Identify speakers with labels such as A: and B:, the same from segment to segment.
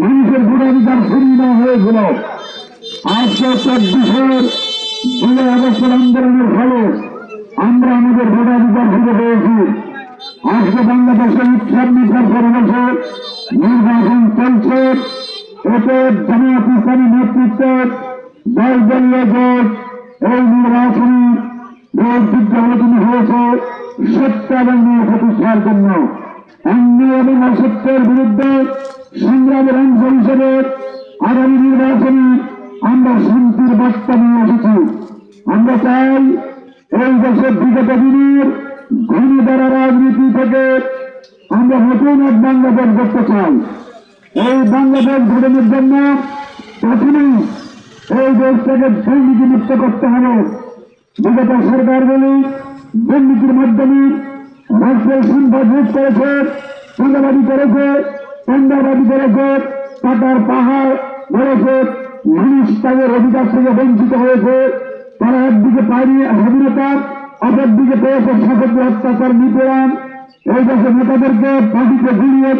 A: মানুষের ভোটাধিকার ফিরিয়ে দেওয়া হয়েছিল আজকে চব্বিশের জুলাই আগস্টের আন্দোলনের ফলে আমরা আমাদের ভোটাধিকার ফিরে পেয়েছি। আজকে বাংলাদেশে উৎসব নির্ভর পরিবেশে নির্বাচন চলছে। এতে জামায়াত ইসলামী নেতৃত্বে দল দলীয় জোট এই নির্বাচনী ভোট আলোচনা হয়েছে সত্য এবং ন্যায় প্রতিষ্ঠার জন্য। অন্যায় এবং অসত্যের বিরুদ্ধে সংগ্রামের অংশ হিসেবে আগামী নির্বাচনে আমরা শান্তির বার্তা নিয়ে এসেছি। আমরা চাই এই দেশের বিগত দিনের ঘূর্ণিধারা রাজনীতি থেকে আমরা নতুন এক বাংলাদেশ দেখতে চাই। এই বাংলাদেশ গঠনের জন্য প্রথমেই এই দেশটাকে দুর্নীতি মুক্ত করতে হবে। বিগত সরকারগুলি দুর্নীতির মাধ্যমে রাষ্ট্রের সম্পদ করেছে চাঁদাবাদি করেছে টেন্ডারবাদি করেছে টাকার পাহাড় ধরেছে মানুষ তাদের অধিকার থেকে বঞ্চিত হয়েছে তারা একদিকে পায়নি স্বাধীনতা, অপরদিকে পেয়েছে শাসক অত্যাচার নিপীড়ন। এই দেশের নেতাদেরকে পার্টিতে ঘুরিয়ে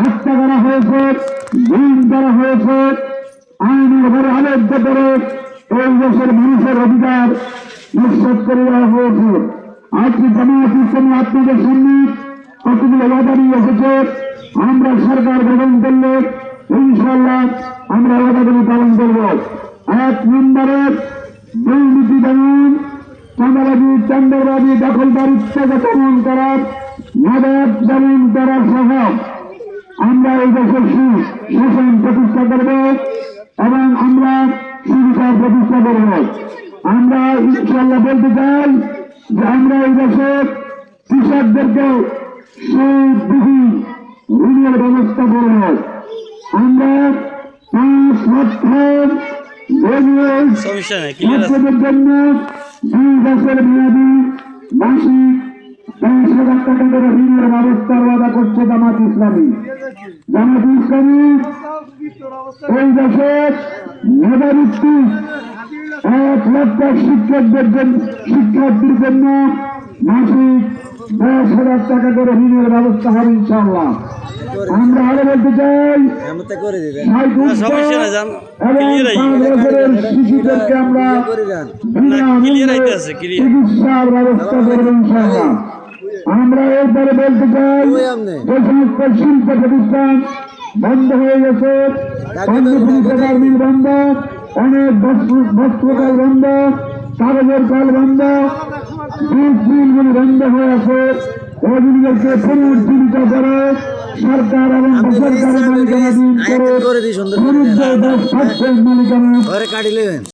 A: হত্যা করা হয়েছে গুম করা হয়েছে আইনের ঘরে আলোচ্য করে এই দেশের মানুষের অধিকার নিশ্চিত করে দেওয়া হয়েছে আজকে জামায়াত ইসলামী আপনাদের সামনে কতগুলো ওয়াদা নিয়ে এসেছে? আমরা সরকার গঠন করলে ইনশাল্লাহ আমরা ওয়াদাগুলি পালন করব। এক নম্বরে দুর্নীতি দমন চাঁদাবাদী চান্দাবাদী দখলদারিত্বকে দমন করা মাদক দমন করা সহ আমরা এই দেশের শাসন প্রতিষ্ঠা করব এবং আমরা সুবিচার প্রতিষ্ঠা করব। আমরা ইনশাল্লাহ বলতে চাই যে আমরা এই দেশের কৃষকদেরকে সুবিধি ঋণের ব্যবস্থা করব আমরা পাঁচ লক্ষ জন্য দুই বছর মেয়াদী মাসিক দশ হাজার টাকা করে ঋণের ব্যবস্থার ওয়াদা করছে জামাত ইসলামী। জামাত ইসলামী এই দেশের মেধাবৃত্তি এক লক্ষ শিক্ষকদের জন্য শিক্ষার্থীর জন্য মাসিক দশ হাজার টাকা করে ঋণের ব্যবস্থা হবে ইনশাআল্লাহ। আমরা আরও বলতে চাই। শিশুদেরকে আমরা। চিকিৎসার ব্যবস্থা করব আমরা এরপরে বলতে চাই যে সমস্ত শিল্প প্রতিষ্ঠান বন্ধ হয়ে গেছে। পঞ্চপ্রকার বন্ধ। অনেক বস্ত্র- বস্ত্রকাল বন্ধ। কাগজের কল বন্ধ। বীজ মিলগুলি বন্ধ হয়ে আছে। এগুলিকে পুনর্জীবিত করে। সরকার এবং বেসরকারি মালিকানাধীন করে মালিকানা
B: ঘরে কাটি নেবেন